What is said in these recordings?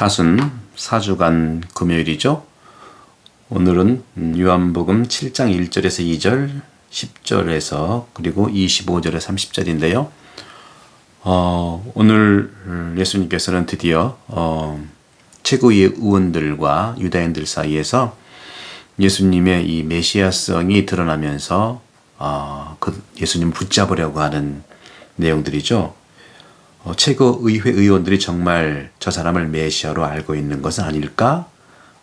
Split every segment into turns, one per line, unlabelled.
사순 4주간 금요일이죠. 오늘은 요한복음 7장 1절에서 2절, 10절에서 그리고 25절에 30절인데요. 어, 오늘 예수님께서는 드디어 어, 최고의 의원들과 유다인들 사이에서 예수님의 이 메시아성이 드러나면서 어, 그 예수님 붙잡으려고 하는 내용들이죠. 어, 최고의회 의원들이 정말 저 사람을 메시아로 알고 있는 것은 아닐까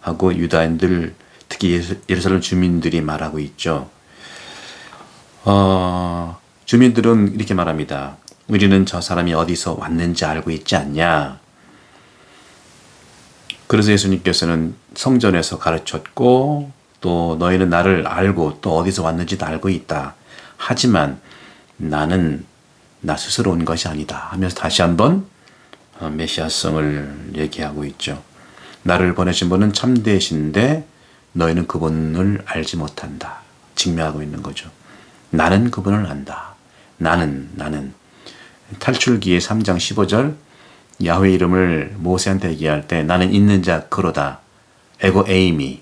하고 유다인들 특히 예루살렘 주민들이 말하고 있죠. 어, 주민들은 이렇게 말합니다. 우리는 저 사람이 어디서 왔는지 알고 있지 않냐. 그래서 예수님께서는 성전에서 가르쳤고 또 너희는 나를 알고 또 어디서 왔는지도 알고 있다. 하지만 나는 나 스스로 온 것이 아니다 하면서 다시 한번 어, 메시아성을 얘기하고 있죠. 나를 보내신 분은 참되신데 너희는 그분을 알지 못한다. 증명하고 있는 거죠. 나는 그분을 안다. 나는 나는 탈출기의 3장 15절 야훼 이름을 모세한테 얘기할 때 나는 있는 자 그로다. 에고 에이미.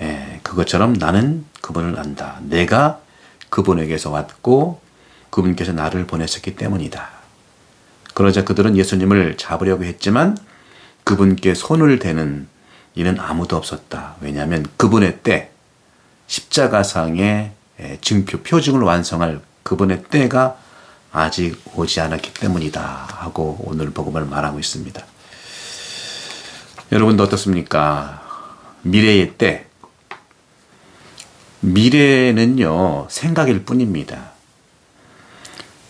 예, 그것처럼 나는 그분을 안다. 내가 그분에게서 왔고 그분께서 나를 보내셨기 때문이다. 그러자 그들은 예수님을 잡으려고 했지만 그분께 손을 대는 이는 아무도 없었다. 왜냐하면 그분의 때, 십자가상의 증표, 표징을 완성할 그분의 때가 아직 오지 않았기 때문이다. 하고 오늘 복음을 말하고 있습니다. 여러분도 어떻습니까? 미래의 때. 미래는요, 생각일 뿐입니다.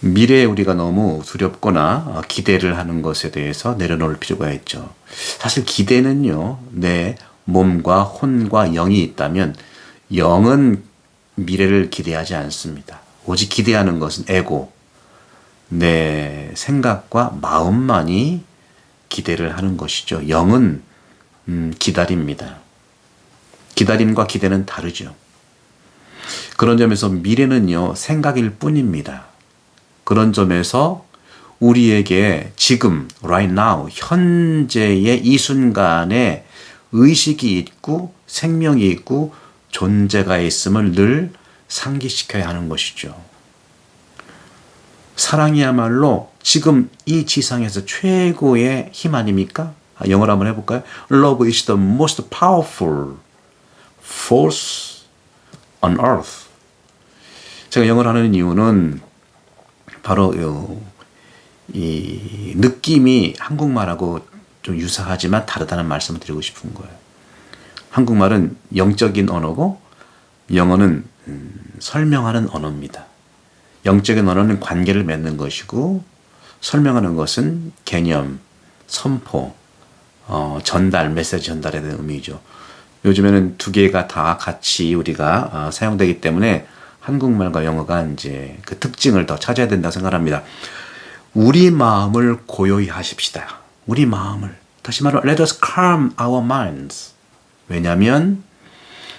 미래에 우리가 너무 두렵거나 어, 기대를 하는 것에 대해서 내려놓을 필요가 있죠. 사실 기대는요, 내 몸과 혼과 영이 있다면 영은 미래를 기대하지 않습니다. 오직 기대하는 것은 에고, 내 생각과 마음만이 기대를 하는 것이죠. 영은 음, 기다립니다. 기다림과 기대는 다르죠. 그런 점에서 미래는요, 생각일 뿐입니다. 그런 점에서 우리에게 지금 right now 현재의 이 순간에 의식이 있고 생명이 있고 존재가 있음을 늘 상기시켜야 하는 것이죠. 사랑이야말로 지금 이 지상에서 최고의 힘 아닙니까? 아, 영어로 한번 해볼까요? Love is the most powerful force on earth. 제가 영어를 하는 이유는 바로 이 느낌이 한국말하고 좀 유사하지만 다르다는 말씀을 드리고 싶은 거예요. 한국말은 영적인 언어고 영어는 음, 설명하는 언어입니다. 영적인 언어는 관계를 맺는 것이고 설명하는 것은 개념, 선포, 어, 전달, 메시지 전달에 대한 의미죠. 요즘에는 두 개가 다 같이 우리가 어, 사용되기 때문에 한국말과 영어가 이제 그 특징을 더 찾아야 된다 생각합니다. 우리 마음을 고요히 하십시다. 우리 마음을. 다시 말로 let us calm our minds. 왜냐하면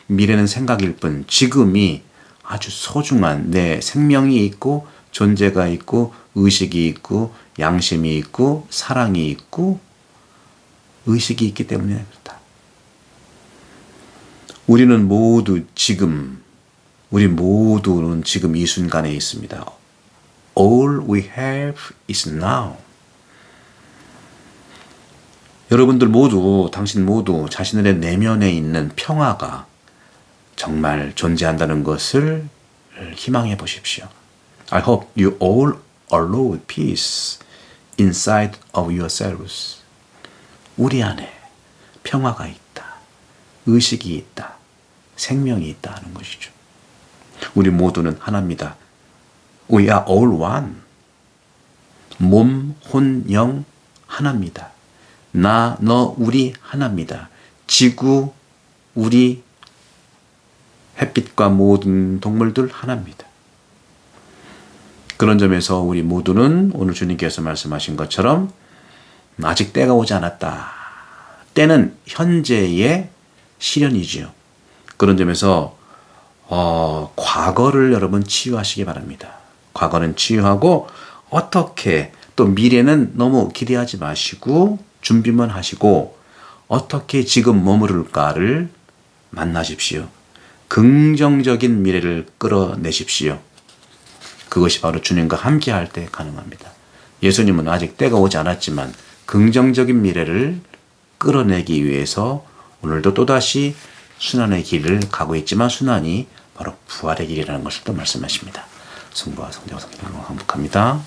미래는 생각일 뿐 지금이 아주 소중한 내 생명이 있고 존재가 있고 의식이 있고 양심이 있고 사랑이 있고 의식이 있기 때문에 그렇다. 우리는 모두 지금 우리 모두는 지금 이 순간에 있습니다. All we have is now. 여러분들 모두, 당신 모두 자신의 내면에 있는 평화가 정말 존재한다는 것을 희망해 보십시오. I hope you all allow peace inside of yourselves. 우리 안에 평화가 있다. 의식이 있다. 생명이 있다 하는 것이죠. 우리 모두는 하나입니다. We are all one. 몸, 혼, 영 하나입니다. 나, 너, 우리 하나입니다. 지구, 우리, 햇빛과 모든 동물들 하나입니다. 그런 점에서 우리 모두는 오늘 주님께서 말씀하신 것처럼 아직 때가 오지 않았다. 때는 현재의 시련이지요. 그런 점에서 어, 과거를 여러분 치유하시기 바랍니다. 과거는 치유하고 어떻게 또 미래는 너무 기대하지 마시고 준비만 하시고 어떻게 지금 머무를까를 만나십시오. 긍정적인 미래를 끌어내십시오. 그것이 바로 주님과 함께 할 때 가능합니다. 예수님은 아직 때가 오지 않았지만 긍정적인 미래를 끌어내기 위해서 오늘도 또다시 순환의 길을 가고 있지만 순환이 바로 부활의 길이라는 것을 또 말씀하십니다. 성부와 성자와 성령으로 행복합니다.